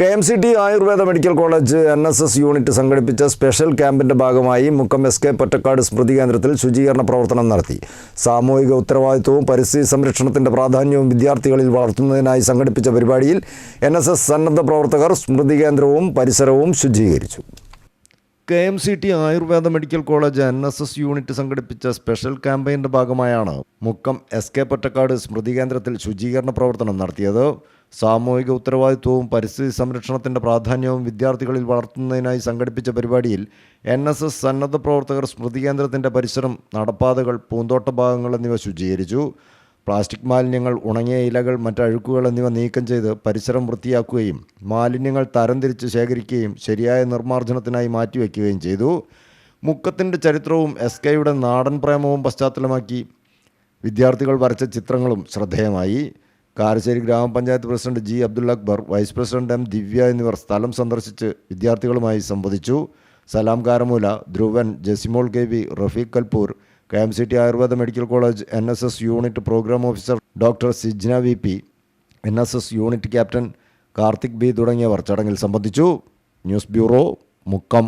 K M C T Ayurveda medical college N S S unit സംഘടിപ്പിച്ച special ക്യാമ്പിന്റെ ഭാഗമായി Mukkam S K Pottekkatt സ്മൃതി കേന്ദ്രത്തിൽ ശുചീകരണ പ്രവർത്തനം നടത്തി. സാമൂഹിക ഉത്തരവാദിത്വവും പരിസ്ഥിതി സംരക്ഷണത്തിന്റെ പ്രാധാന്യവും വിദ്യാർത്ഥികളിൽ വളർത്തുന്നതിനായി സംഘടിപ്പിച്ച പരിപാടിയിൽ എൻ എസ് എസ് സന്നദ്ധ പ്രവർത്തകർ സ്മൃതി കേന്ദ്രവും പരിസരവും ശുചീകരിച്ചു. K M C T Ayurveda medical college N S S unit സംഘടിപ്പിച്ച സ്പെഷ്യൽ ക്യാമ്പയിന്റെ ഭാഗമായാണ് മുക്കം എസ് കെ പൊറ്റക്കാട് സ്മൃതി കേന്ദ്രത്തിൽ ശുചീകരണ പ്രവർത്തനം നടത്തിയത്. സാമൂഹിക ഉത്തരവാദിത്വവും പരിസ്ഥിതി സംരക്ഷണത്തിന്റെ പ്രാധാന്യവും വിദ്യാർത്ഥികളിൽ വളർത്തുന്നതിനായി സംഘടിപ്പിച്ച പരിപാടിയിൽ എൻ എസ് എസ് സന്നദ്ധ പ്രവർത്തകർ സ്മൃതി കേന്ദ്രത്തിന്റെ പരിസരം നടപ്പാതകൾ പൂന്തോട്ട ഭാഗങ്ങൾ എന്നിവ ശുചീകരിച്ചു. പ്ലാസ്റ്റിക് മാലിന്യങ്ങൾ ഉണങ്ങിയ ഇലകൾ മറ്റ് അഴുക്കുകൾ എന്നിവ നീക്കം ചെയ്ത് പരിസരം വൃത്തിയാക്കുകയും മാലിന്യങ്ങൾ തരംതിരിച്ച് ശേഖരിക്കുകയും ശരിയായ നിർമ്മാർജനത്തിനായി മാറ്റിവെക്കുകയും ചെയ്തു. മുക്കത്തിന്റെ ചരിത്രവും എസ് കെയുടെ നാടൻ പ്രേമവും പശ്ചാത്തലമാക്കി. വിദ്യാർത്ഥികൾ വരച്ച ചിത്രങ്ങളും ശ്രദ്ധേയമായി. കാരശ്ശേരി ഗ്രാമപഞ്ചായത്ത് president G Abdul Akbar vice president M Divya എന്നിവർ സ്ഥലം സന്ദർശിച്ച് വിദ്യാർത്ഥികളുമായി സംവദിച്ചു. Salam Karamoola Dhruvan Jasimol K V Rafeeq Kalpur K M C T Ayurveda medical college N S S unit program officer doctor Sijna V P N S S unit captain Karthik B തുടങ്ങിയവർ ചടങ്ങിൽ സംബന്ധിച്ചു. News bureau Mukkam.